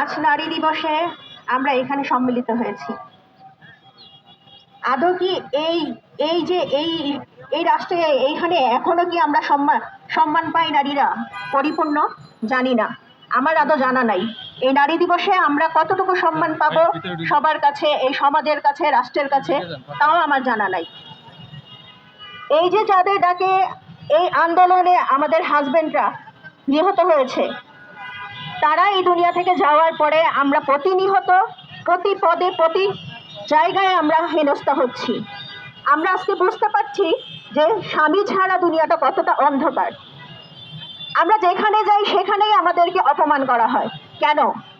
আজ নারী দিবসে আমরা এখানে সম্মিলিত হয়েছি। আদৌ কি এই এই যে এই এই রাষ্ট্রে এইখানে এখনও কি আমরা সম্মান সম্মান পাই নারীরা? পরিপূর্ণ? জানি না। আমার আদৌ জানা নাই। এই নারী দিবসে আমরা কতটুকু সম্মান পাবো সবার কাছে, এই সমাজের কাছে, রাষ্ট্রের কাছে, তাও আমার জানা নাই। এই যে যাদের ডাকে এই আন্দোলনে আমাদের হাজবেন্ডরা নিহত হয়েছে তারা এই দুনিয়া থেকে যাওয়ার পরে আমরা প্রতিনিহত, প্রতি পদে, প্রতি জায়গায় আমরা হেনস্থা হচ্ছি। আমরা আজকে বুঝতে পারছি যে স্বামী ছাড়া দুনিয়াটা কতটা অন্ধকার। আমরা যেখানে যাই সেখানেই আমাদেরকে অপমান করা হয়। কেন?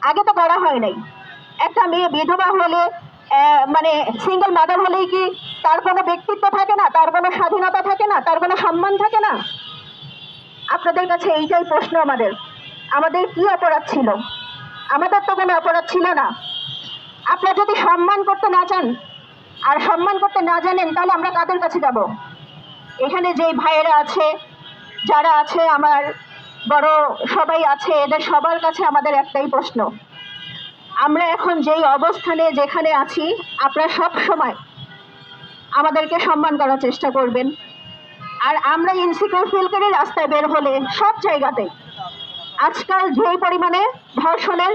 আগে তো করা হয় নাই। একটা মেয়ে বিধবা হলে মানে সিঙ্গেল মাদার হলেই কি তার কোনো ব্যক্তিত্ব থাকে না? তার কোনো স্বাধীনতা থাকে না? তার কোনো সম্মান থাকে না? আপনাদের কাছে এইটাই প্রশ্ন আমাদের। আমাদের কি অপরাধ ছিল? আমাদের তো কোনো অপরাধ ছিল না। আপনারা যদি সম্মান করতে না চান, আর সম্মান করতে না জানেন, তাহলে আমরা কাদের কাছে যাব? এখানে যেই ভাইয়েরা আছে, যারা আছে, আমার বড় সবাই আছে, এদের সবার কাছে আমাদের একটাই প্রশ্ন। আমরা এখন যেই অবস্থানে যেখানে আছি, আপনারা সব সময় আমাদেরকে সম্মান করার চেষ্টা করবেন। আর আমরা ইনসিকিউর ফিল করে রাস্তায় বের হলে সব জায়গাতেই আজকাল যেই পরিমাণে ধর্ষণের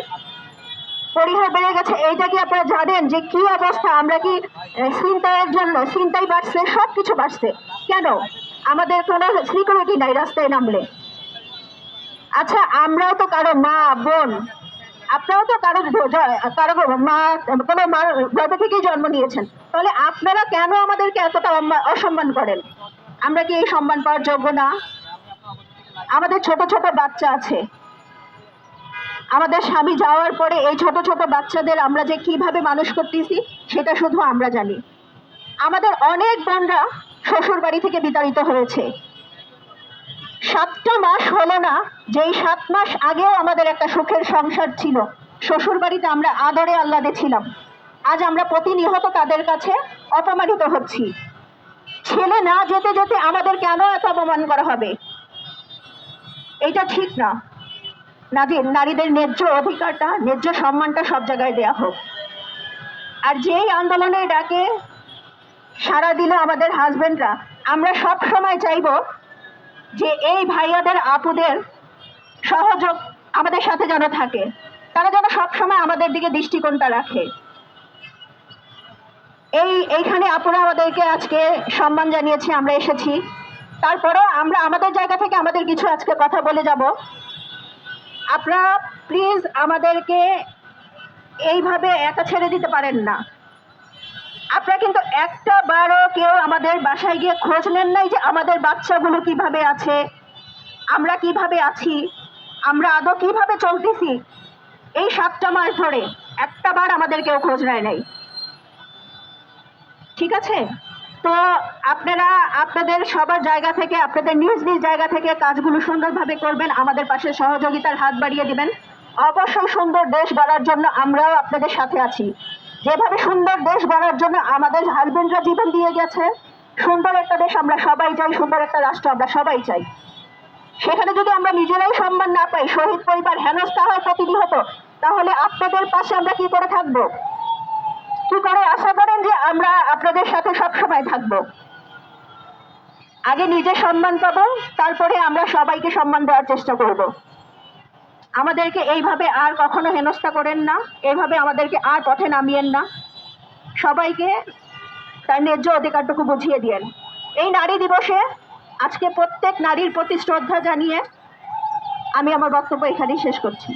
পরিহার বেড়ে গেছে, এইটা কি আপনারা জানেন যে কি অবস্থা? আমরা কি চিন্তায়ের জন্য চিন্তাই বাড়ছে সব কিছু বাড়ছে। কেন? আমাদের কোনো সিকিউরিটি নাই রাস্তায় নামলে। আচ্ছা আমরাও তো কারও মা, বোন, আপনারাও তো কারও কারও মা, কোনো মা গর্ভ থেকেই জন্ম নিয়েছেন। তাহলে আপনারা কেন আমাদেরকে এতটা অসম্মান করেন? আমরা কি এই সম্মান পাওয়ার যোগ্য না? আমাদের ছোট ছোট বাচ্চা আছে। আমাদের স্বামী যাওয়ার পরে এই ছোট ছোট বাচ্চাদের আমরা যে কীভাবে মানুষ করতেছি, সেটা শুধু আমরা জানি। আমাদের অনেক বোনরা শ্বশুর বাড়ি থেকে বিতাড়িত হয়েছে। সাতটা মাস হলো না, যেই সাত মাস আগেও আমাদের একটা সুখের সংসার ছিল। শ্বশুর বাড়িতে আমরা আদরে আহ্লাদে ছিলাম। আজ আমরা প্রতিনিহত তাদের কাছে অপমানিত হচ্ছি। ছেলে না যেতে যেতে আমাদের কেন এত অপমান করা হবে? এটা ঠিক না। নারীর নারীদের ন্যায্য অধিকারটা, ন্যায্য সম্মানটা সব জায়গায় দেয়া হোক। আর যেই আন্দোলনের ডাকে সারা দিলে আমাদের হাজবেন্ডরা আমরা সব সময় চাইব যে এই ভাইয়াদের, আপুদের সহযোগ আমাদের সাথে যেন থাকে। তারা যেন সবসময় আমাদের দিকে দৃষ্টিকোণটা রাখে। এই, এইখানে আপুরা আমাদেরকে আজকে সম্মান জানিয়েছে, আমরা এসেছি। তারপরেও আমরা আমাদের জায়গা থেকে আমাদের কিছু আজকে কথা বলে যাব। আপনারা প্লিজ আমাদেরকে এইভাবে একা ছেড়ে দিতে পারেন না। আপনারা কিন্তু একটা বারও কেউ আমাদের বাসায় গিয়ে খোঁজ নেন নাই যে আমাদের বাচ্চাগুলো কীভাবে আছে, আমরা কীভাবে আছি, আমরা আদৌ কীভাবে চলতেছি। এই সাতটা মাস ধরে একটা বার আমাদের কেউ খোঁজ নেয় নাই। ঠিক আছে? তো আপনারা, আপনাদের সবার জায়গা থেকে, আপনাদের নিজ নিজ জায়গা থেকে কাজগুলো সুন্দরভাবে করবেন। আমাদের পাশে সহযোগিতার হাত বাড়িয়ে দিবেন। অবশ্যই সুন্দর দেশ গড়ার জন্য আমরাও আপনাদের সাথে আছি। যেভাবে সুন্দর দেশ গড়ার জন্য আমাদের হাজবেন্ডরা জীবন দিয়ে গেছে, সুন্দর একটা দেশ আমরা সবাই চাই, সুন্দর একটা রাষ্ট্র আমরা সবাই চাই। সেখানে যদি আমরা নিজেরাই সম্মান না পাই, শহীদ পরিবার হেনস্থা হয় প্রতিনিহত, তাহলে আপনাদের পাশে আমরা কি করে থাকব? কি করে? আশা করেন যে আমরা আপনাদের সাথে সব সময় থাকব। আগে নিজে সম্মান পাবো, তারপরে আমরা সবাইকে সম্মান দেওয়ার চেষ্টা করব। আমাদেরকে এইভাবে আর কখনো হেনস্থা করেন না, এইভাবে আমাদেরকে আর পথে নামিয়েন না। সবাইকে তার ন্যায্য অধিকারটুকু বুঝিয়ে দিয়েন। এই নারী দিবসে আজকে প্রত্যেক নারীর প্রতি শ্রদ্ধা জানিয়ে আমি আমার বক্তব্য এখানেই শেষ করছি।